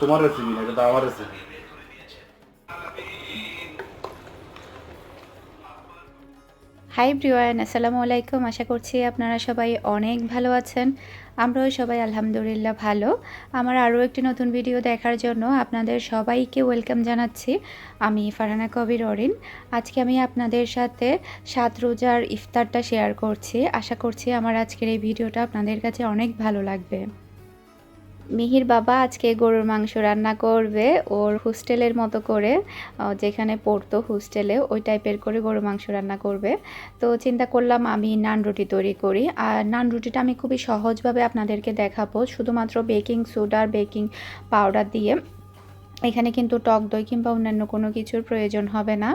তোমার রেসিপি না, এটা তো আমার রেসিপি হাই ব্রিওয়ান আসসালামু আলাইকুম। আশা করছি আপনারা সবাই অনেক ভালো আছেন। আমরাও সবাই আলহামদুলিল্লাহ ভালো। আমার আরও একটি নতুন ভিডিও দেখার জন্য আপনাদের সবাইকে ওয়েলকাম জানাচ্ছি। আমি ফারহানা কবির অরিন। আজকে আমি আপনাদের সাথে সাত রোজার ইফতারটা শেয়ার করছি। আশা করছি আমার আজকের এই ভিডিওটা আপনাদের কাছে অনেক ভালো লাগবে। মিহির বাবা আজকে গরুর মাংস রান্না করবে ওর হোস্টেলের মতো করে যেখানে পড়তো হোস্টেলে, ওই টাইপের করে গরুর মাংস রান্না করবে। তো চিন্তা করলাম আমি নান রুটি তৈরি করি। আর নান রুটিটা আমি খুবই সহজভাবে আপনাদেরকে দেখাবো। শুধুমাত্র বেকিং সোডা আর বেকিং পাউডার দিয়ে এখানে কিন্তু টক দই কিংবা অন্যান্য কোনো কিছুর প্রয়োজন হবে না।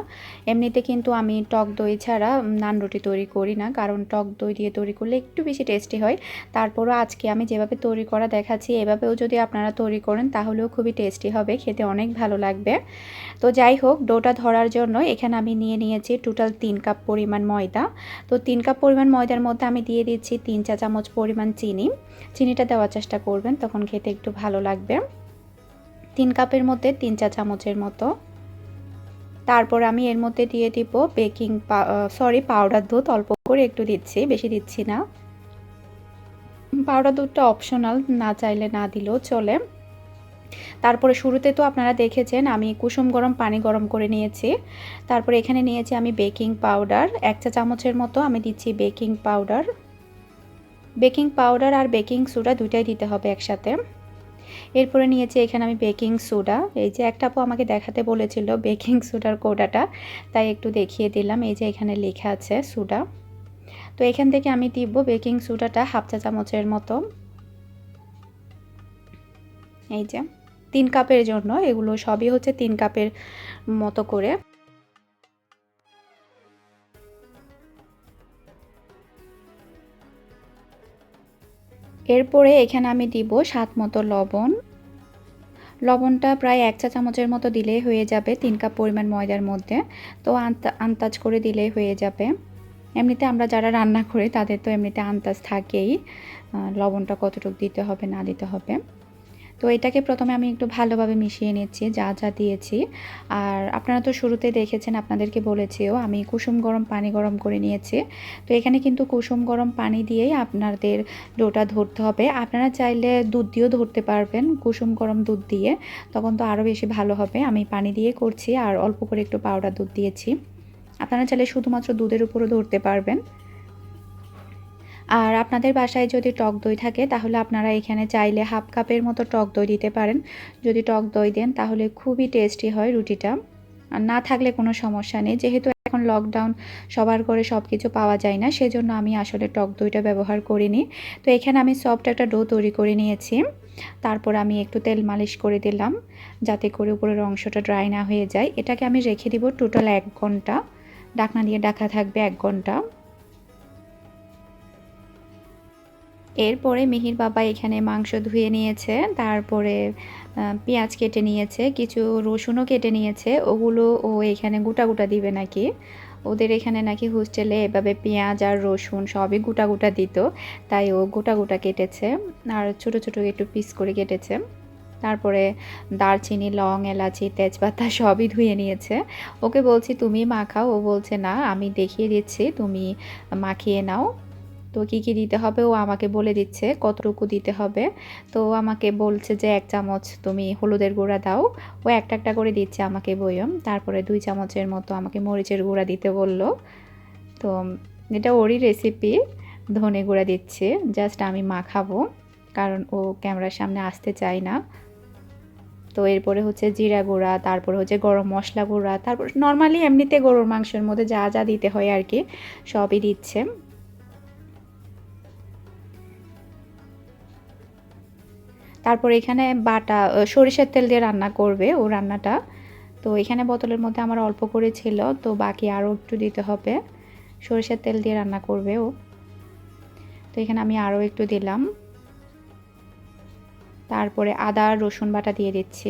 এমনিতে কিন্তু আমি টক দই ছাড়া নান রুটি তৈরি করি না, কারণ টক দই দিয়ে তৈরি করলে একটু বেশি টেস্টি হয়। তারপরও আজকে আমি যেভাবে তৈরি করা দেখাচ্ছি, এভাবেও যদি আপনারা তৈরি করেন তাহলেও খুবই টেস্টি হবে, খেতে অনেক ভালো লাগবে। তো যাই হোক, ডোটা ধরার জন্য এখানে আমি নিয়ে নিয়েছি টোটাল তিন কাপ পরিমাণ ময়দা। তো তিন কাপ পরিমাণ ময়দার মধ্যে আমি দিয়ে দিচ্ছি তিন চা চামচ পরিমাণ চিনি। চিনিটা দেওয়ার চেষ্টা করবেন, তখন খেতে একটু ভালো লাগবে। তিন কাপের মধ্যে তিন চা চামচের মতো। তারপর আমি এর মধ্যে দিয়ে দিব বেকিং সরি পাউডার দুধ, অল্প করে একটু দিচ্ছি, বেশি দিচ্ছি না। পাউডার দুধটা অপশনাল না চাইলে না দিলেও চলে। তারপরে শুরুতে তো আপনারা দেখেছেন, আমি কুসুম গরম, পানি গরম করে নিয়েছি। তারপরে এখানে নিয়েছি আমি বেকিং পাউডার এক চা চামচের মতো আমি দিচ্ছি বেকিং পাউডার বেকিং পাউডার আর বেকিং সোডা দুইটাই দিতে হবে একসাথে। এরপরে নিয়েছি এখানে আমি বেকিং সোডা। এই যে একটা আপু আমাকে দেখাতে বলেছিল বেকিং সোডার কোডাটা, তাই একটু দেখিয়ে দিলাম। এই যে এখানে লেখা আছে সোডা। তো এখান থেকে আমি দিব বেকিং সোডাটা হাফ চা চামচের মতো। এই যে তিন কাপের জন্য, এগুলো সবই হচ্ছে তিন কাপের মতো করে। এরপরে এখানে আমি দিব স্বাদ মতো লবণ। লবণটা প্রায় এক চা চামচের মতো দিলেই হয়ে যাবে, তিন কাপ পরিমাণ ময়দার মধ্যে। তো আন্তা আন্তাজ করে দিলেই হয়ে যাবে। এমনিতে আমরা যারা রান্না করি তাদের তো এমনিতে আন্তাজ থাকেই লবণটা কতটুকু দিতে হবে না দিতে হবে। তো এটাকে প্রথমে আমি একটু ভালোভাবে মিশিয়ে নিচ্ছি, যা যা দিয়েছি। আর আপনারা তো শুরুতে দেখেছেন, আপনাদেরকে বলেছিও, আমি কুসুম গরম পানি গরম করে নিয়েছি। তো এখানে কিন্তু কুসুম গরম পানি দিয়েই আপনাদের ডোটা ধরতে হবে। আপনারা চাইলে দুধ দিয়েও ধরতে পারবেন, কুসুম গরম দুধ দিয়ে। তখন তো আরও বেশি ভালো হবে। আমি পানি দিয়ে করছি আর অল্প করে একটু পাউডার দুধ দিয়েছি। আপনারা চাইলে শুধুমাত্র দুধের উপরও ধরতে পারবেন। আর আপনাদের বাসায় যদি টক দই থাকে, তাহলে আপনারা এখানে চাইলে হাফ কাপের মতো টক দই দিতে পারেন। যদি টক দই দেন, তাহলে খুবই টেস্টি হয় রুটিটা। আর না থাকলে কোনো সমস্যা নেই। যেহেতু এখন লকডাউন সবার করে সব কিছু পাওয়া যায় না, সেজন্য আমি আসলে টক দইটা ব্যবহার করিনি। তো এখানে আমি সফট একটা ডো তৈরি করে নিয়েছি। তারপর আমি একটু তেল মালিশ করে দিলাম, যাতে করে উপরের অংশটা ড্রাই না হয়ে যায়। এটাকে আমি রেখে দিব টোটাল এক ঘণ্টা। ডাকনা দিয়ে ডাকা থাকবে এক ঘণ্টা। এরপরে মিহির বাবা এখানে মাংস ধুয়ে নিয়েছে, তারপরে পেঁয়াজ কেটে নিয়েছে, কিছু রসুনও কেটে নিয়েছে, ওগুলো ও এখানে গোটা গোটা দিবে নাকি? ওদের এখানে নাকি হোস্টেলে এভাবে পেঁয়াজ আর রসুন সবই গোটা গোটা দিত, তাই ও গোটা গোটা কেটেছে, আর ছোট ছোট একটু পিস করে কেটেছে। তারপরে দারচিনি, লং, এলাচি, তেজপাতা সবই ধুয়ে নিয়েছে। ওকে বলছি, তুমি মাখাও ও বলছে, না, আমি দেখিয়ে দিচ্ছি, তুমি মাখিয়ে নাও। তো কী কী দিতে হবে? ও আমাকে বলে দিচ্ছে কতটুকু দিতে হবে। তো আমাকে বলছে যে এক চামচ তুমি হলুদের গুঁড়া দাও। ও একটা একটা করে দিচ্ছে আমাকে বয়ম। তারপরে দুই চামচের মতো আমাকে মরিচের গুঁড়া দিতে বলল। তো এটা ওরই রেসিপি ধনে গুঁড়া দিচ্ছে। জাস্ট আমি মাখাবো। কারণ ও ক্যামেরার সামনে আসতে চায় না। তো এরপরে হচ্ছে জিরা গুঁড়া, তারপরে হচ্ছে গরম মশলা গুঁড়া, তারপর নর্মালি এমনিতে গরুর মাংসের মধ্যে যা যা দিতে হয় আর কি, সবই দিচ্ছে। তারপর এখানে বাটা সরিষার তেল দিয়ে রান্না করবে ও রান্নাটা। তো এখানে বোতলের মধ্যে আমার অল্প করে ছিল, তো বাকি আরও একটু দিতে হবে। সরিষার তেল দিয়ে রান্না করবে ও। তো এখানে আমি আরও একটু দিলাম। তারপরে আদা, রসুন বাটা দিয়ে দিচ্ছি।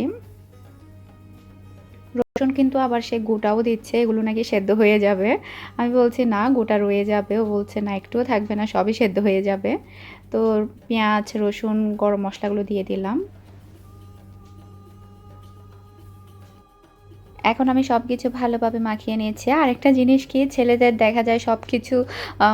রসুন কিন্তু আবার সে গোটাও দিচ্ছে, এগুলো নাকি সেদ্ধ হয়ে যাবে। আমি বলছি, না, গোটা রয়ে যাবে। ও বলছে, না, একটুও থাকবে না, সবই সেদ্ধ হয়ে যাবে। তো পেঁয়াজ, রসুন, গরম মশলাগুলো দিয়ে দিলাম। এখন আমি সব কিছু ভালোভাবে মাখিয়ে নিয়েছি। আরেকটা জিনিস কি, ছেলেদের দেখা যায় সব কিছু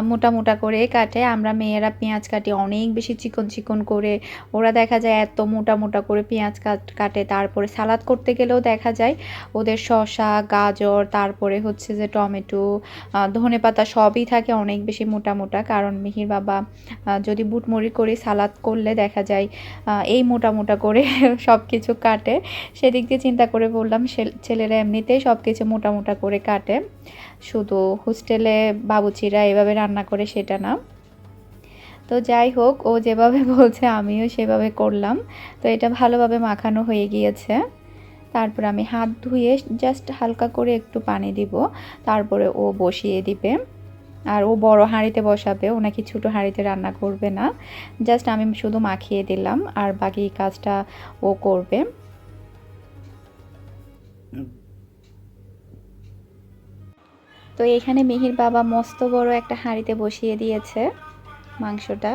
মোটা মোটা করে কাটে। আমরা মেয়েরা পেঁয়াজ কাটি অনেক বেশি চিকন চিকন করে। ওরা দেখা যায় এত মোটা মোটা করে পেঁয়াজ কাট- কাটে। তারপরে সালাদ করতে গেলেও দেখা যায় ওদের শশা গাজর, তারপরে হচ্ছে যে টমেটো ধনে পাতা সবই থাকে অনেক বেশি মোটা মোটা। কারণ মিহির বাবা যদি বুটমুড়ি করে সালাদ করলে দেখা যায় এই মোটা মোটা করে সব কিছু কাটে। সেদিক দিয়ে চিন্তা করে বললাম ছেল- ছেলেরা এমনিতেই সব কিছু মোটা মোটা করে কাটে। শুধু হোস্টেলে বাবুচিরা এভাবে রান্না করে সেটা না। তো যাই হোক, ও যেভাবে বলছে আমিও সেভাবে করলাম। তো এটা ভালোভাবে মাখানো হয়ে গিয়েছে। তারপর আমি হাত ধুয়ে জাস্ট হালকা করে একটু পানি দিব। তারপরে ও বসিয়ে দিবে। আর ও বড় হাঁড়িতে বসাবে, ও নাকি ছোটো হাঁড়িতে রান্না করবে না। জাস্ট আমি শুধু মাখিয়ে দিলাম, আর বাকি কাজটা ও করবে। তো এখানে মিহির বাবা মস্ত বড় একটা হাঁড়িতে বসিয়ে দিয়েছে মাংসটা।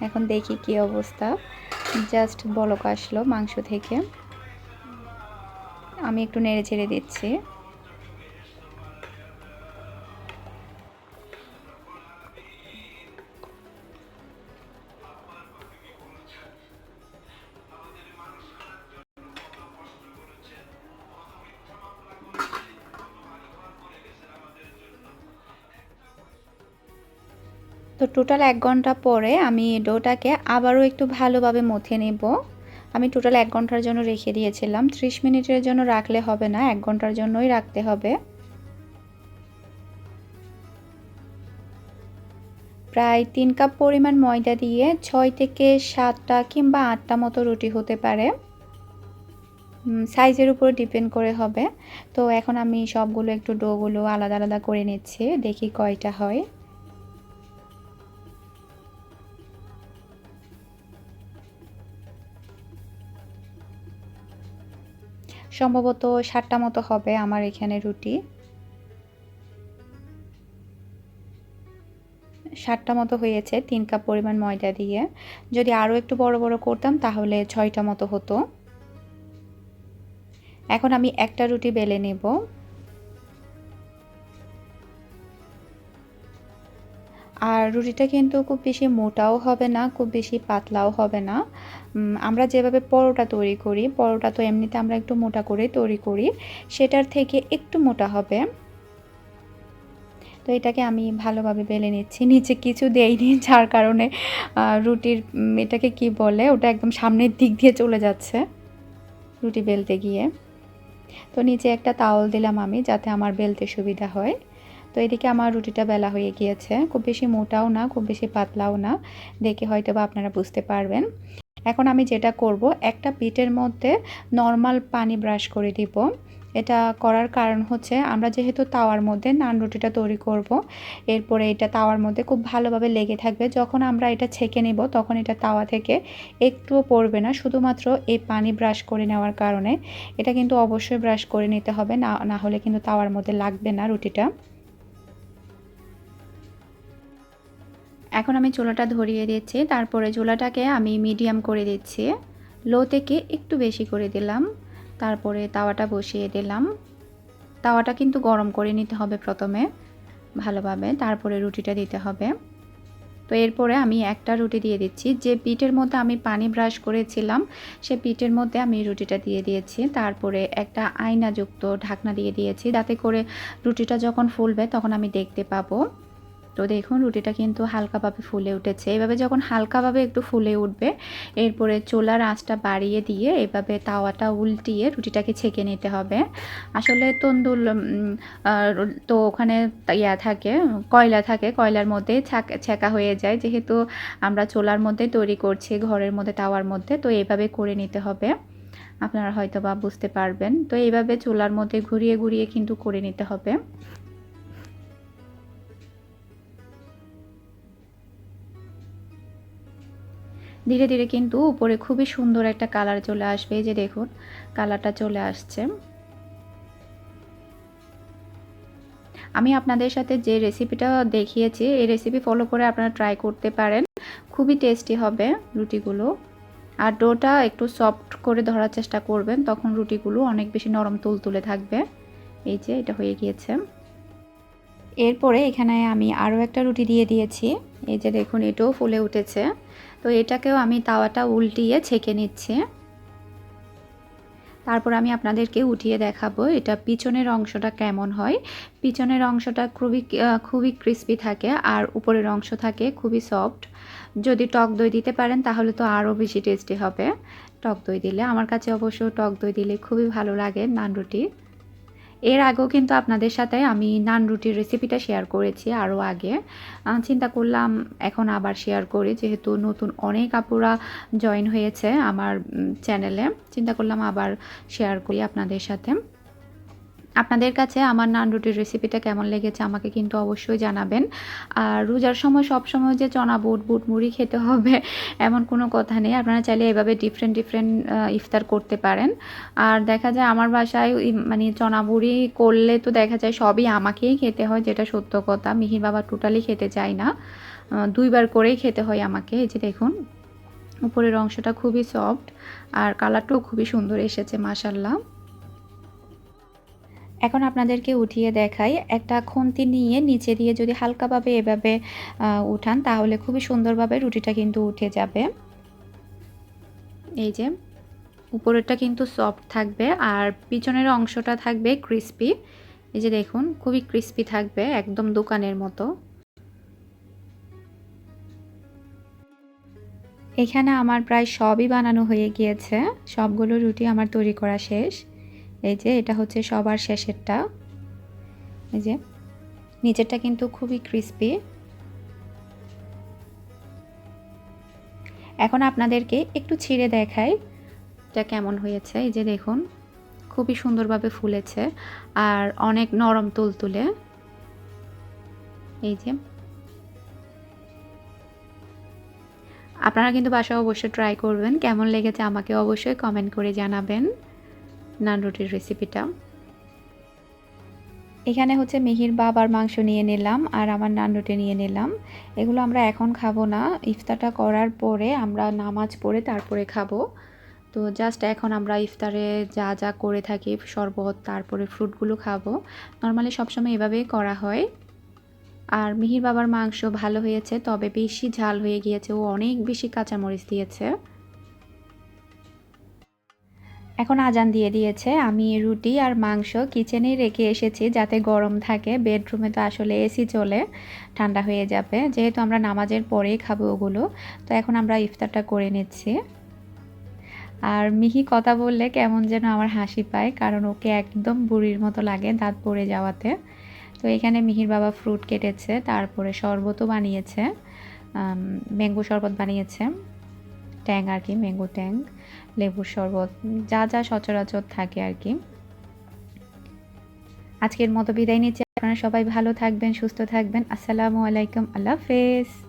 এখন দেখি কি অবস্থা। জাস্ট বলক আসলো মাংস থেকে। আমি একটু নেড়ে ছেড়ে দিচ্ছি। তো টোটাল এক ঘণ্টা পরে আমি ডোটাকে আবারও একটু ভালোভাবে মথে নেব। আমি টোটাল এক ঘণ্টার জন্য রেখে দিয়েছিলাম। ত্রিশ মিনিটের জন্য রাখলে হবে না, এক ঘণ্টার জন্যই রাখতে হবে। প্রায় তিন কাপ পরিমাণ ময়দা দিয়ে ছয় থেকে সাতটা কিংবা আটটা মতো রুটি হতে পারে। সাইজের উপর ডিপেন্ড করে হবে। তো এখন আমি সবগুলো একটু ডোগুলো আলাদা আলাদা করে নিচ্ছি, দেখি কয়টা হয়। সম্ভবত সাতটা মতো হবে আমার এখানে রুটি। সাতটা মতো হয়েছে, তিন কাপ পরিমাণ ময়দা দিয়ে। যদি আরও একটু বড় বড় করতাম, তাহলে ছয়টা মতো হতো। এখন আমি একটা রুটি বেলে নেব। আর রুটিটা কিন্তু খুব বেশি মোটাও হবে না, খুব বেশি পাতলাও হবে না। আমরা যেভাবে পরোটা তৈরি করি, পরোটা তো এমনিতে আমরা একটু মোটা করে তৈরি করি, সেটার থেকে একটু মোটা হবে। তো এটাকে আমি ভালোভাবে বেলে নিচ্ছি, নিচে কিছু দেইনি, যার কারণে রুটির এটাকে কি বলে, ওটা একদম সামনের দিক দিয়ে চলে যাচ্ছে, রুটি বেলতে গিয়ে। তো নিচে একটা তাওল দিলাম আমি, যাতে আমার বেলতে সুবিধা হয়। তো এদিকে আমার রুটিটা বেলা হয়ে গিয়েছে। খুব বেশি মোটাও না, খুব বেশি পাতলাও না। দেখে হয়তো বা আপনারা বুঝতে পারবেন। এখন আমি যেটা করব, একটা পিঠের মধ্যে নর্মাল পানি ব্রাশ করে দিব। এটা করার কারণ হচ্ছে, আমরা যেহেতু তাওয়ার মধ্যে নান রুটিটা তৈরি করব, এরপরে এটা তাওয়ার মধ্যে খুব ভালোভাবে লেগে থাকবে। যখন আমরা এটা ছেঁকে নেব, তখন এটা তাওয়া থেকে একটুও পড়বে না। শুধুমাত্র এই পানি ব্রাশ করে নেওয়ার কারণে। এটা কিন্তু অবশ্যই ব্রাশ করে নিতে হবে, না না হলে কিন্তু তাওয়ার মধ্যে লাগবে না রুটিটা। এখন আমি চুলাটা ধরিয়ে দিচ্ছি। তারপরে চুলাটাকে আমি মিডিয়াম করে দিচ্ছি। লো থেকে একটু বেশি করে দিলাম। তারপরে তাওয়াটা বসিয়ে দিলাম। তাওয়াটা কিন্তু গরম করে নিতে হবে প্রথমে ভালোভাবে। তারপরে রুটিটা দিতে হবে। তো এরপরে আমি একটা রুটি দিয়ে দিচ্ছি। যে পিঠের মধ্যে আমি পানি ব্রাশ করেছিলাম, সে পিঠের মধ্যে আমি রুটিটা দিয়ে দিয়েছি। তারপরে একটা আয়নাযুক্ত ঢাকনা দিয়ে দিয়েছি। যাতে করে রুটিটা যখন ফুলবে তখন আমি দেখতে পাবো। তো দেখুন, রুটিটা কিন্তু হালকাভাবে ফুলে উঠেছে। এভাবে যখন হালকাভাবে একটু ফুলে উঠবে, এরপরে চোলার আঁচটা বাড়িয়ে দিয়ে এভাবে তাওয়াটা উল্টিয়ে রুটিটাকে ছেঁকে নিতে হবে। আসলে তন্দুল তো ওখানে ইয়া থাকে, কয়লা থাকে, কয়লার মধ্যে ছাক- হয়ে যায়। যেহেতু আমরা চোলার মধ্যে তৈরি করছি, ঘরের মধ্যে, তাওয়ার মধ্যে, তো এভাবে করে নিতে হবে। আপনারা হয়তো বা বুঝতে পারবেন। তো এইভাবে চুলার মধ্যে ঘুরিয়ে ঘুরিয়ে কিন্তু করে নিতে হবে। ধীরে ধীরে কিন্তু উপরে খুবই সুন্দর একটা কালার চলে আসবে, এই যে দেখুন, কালারটা চলে আসছে। আমি আপনাদের সাথে যে রেসিপিটা দেখিয়েছি, এই রেসিপি ফলো করে আপনারা ট্রাই করতে পারেন। খুবই টেস্টি হবে রুটিগুলো। আর ডোটা একটু সফট করে ধরার চেষ্টা করবেন, তখন রুটিগুলো অনেক বেশি নরম তুলতুলে থাকবে। এই যে, এটা হয়ে গিয়েছে। এরপরে এখানে আমি আরও একটা রুটি দিয়ে দিয়েছি। এই যে দেখুন, এটাও ফুলে উঠেছে। তো এটাকেও আমি তাওয়াটা উল্টিয়ে ছেঁকে নিচ্ছি। তারপর আমি আপনাদেরকে উঠিয়ে দেখাবো এটা পিছনের অংশটা কেমন হয়। পিছনের অংশটা খুবই খুবই ক্রিস্পি থাকে আর উপরের অংশ থাকে খুবই সফট যদি টক দই দিতে পারেন তাহলে তো আরও বেশি টেস্টি হবে। টক দই দিলে, আমার কাছে অবশ্য টক দই দিলে খুবই ভালো লাগে নান রুটি। এর আগেও কিন্তু আপনাদের সাথে আমি নান রুটির রেসিপিটা শেয়ার করেছি আরও আগে। চিন্তা করলাম এখন আবার শেয়ার করি, যেহেতু নতুন অনেক আপুরা জয়েন হয়েছে আমার চ্যানেলে চিন্তা করলাম আবার শেয়ার করি আপনাদের সাথে। আপনাদের কাছে আমার নান রুটির রেসিপিটা কেমন লেগেছে আমাকে কিন্তু অবশ্যই জানাবেন। আর রোজার সময় সব সময় যে চনা, বুট বুট, মুড়ি খেতে হবে এমন কোনো কথা নেই। আপনারা চাইলে এভাবে ডিফারেন্ট ডিফারেন্ট ইফতার করতে পারেন। আর দেখা যায় আমার বাসায় মানে চনা বুড়ি করলে তো দেখা যায় সবই আমাকেই খেতে হয়, যেটা সত্য কথা। মিহির বাবা টোটালি খেতে চায় না। দুইবার করেই খেতে হয় আমাকে। এই যে দেখুন, উপরের অংশটা খুবই সফট আর কালারটাও খুবই সুন্দর এসেছে মাসাল্লাহ এখন আপনাদেরকে উঠিয়ে দেখাই, একটা খুন্তি নিয়ে নিচে দিয়ে যদি হালকাভাবে এভাবে উঠান তাহলে খুবই সুন্দরভাবে রুটিটা কিন্তু উঠে যাবে। এই যে, উপরেরটা কিন্তু সফট থাকবে আর পিছনের অংশটা থাকবে ক্রিস্পি। এই যে দেখুন, খুবই ক্রিস্পি থাকবে, একদম দোকানের মতো। এখানে আমার প্রায় সবই বানানো হয়ে গিয়েছে, সবগুলো রুটি আমার তৈরি করা শেষ। এই যে, এটা হচ্ছে সবার শেষেরটা। এই যে, নিচেরটা কিন্তু খুবই ক্রিস্পি এখন আপনাদেরকে একটু ছিঁড়ে দেখাই এটা কেমন হয়েছে। এই যে দেখুন, খুবই সুন্দরভাবে ফুলেছে আর অনেক নরম তুলতুলে। এই যে। আপনারা কিন্তু বাসায় অবশ্যই ট্রাই করবেন। কেমন লেগেছে আমাকে অবশ্যই কমেন্ট করে জানাবেন। নান রুটির রেসিপিটা এখানে হচ্ছে মিহির বাবার মাংস নিয়ে নিলাম আর আমার নান রুটি নিয়ে নিলাম। এগুলো আমরা এখন খাব না। ইফতারটা করার পরে আমরা নামাজ পড়ে তারপরে খাব। তো জাস্ট এখন আমরা ইফতারে যা যা করে থাকি শরবত, তারপরে ফ্রুটগুলো খাব। নর্মালি সবসময় এভাবেই করা হয়। আর মিহির বাবার মাংস ভালো হয়েছে, তবে বেশি ঝাল হয়ে গিয়েছে। ও অনেক বেশি কাঁচামরিচ দিয়েছে। এখন আজান দিয়ে দিয়েছে। আমি রুটি আর মাংস কিচেনেই রেখে এসেছি যাতে গরম থাকে। বেডরুমে তো আসলে এসি চলে, ঠান্ডা হয়ে যাবে। যেহেতু আমরা নামাজের পরেই খাব ওগুলো, তো এখন আমরা ইফতারটা করে নিচ্ছি। আর মিহি কথা বললে কেমন যেন আমার হাসি পায়, কারণ ওকে একদম বুড়ির মতো লাগে দাঁত পড়ে যাওয়াতে। তো এখানে মিহির বাবা ফ্রুট কেটেছে, তারপরে শরবতও বানিয়েছে ম্যাঙ্গো শরবত বানিয়েছে। ট্যাং আর কি ম্যাঙ্গো ট্যাং, লেবুর শরবত, যা যা সচরাচর থাকে আর কি। আজকের মতো বিদায় নিচ্ছি। আপনারা সবাই ভালো থাকবেন, সুস্থ থাকবেন। আসসালামু আলাইকুম, আল্লাহ হাফেজ।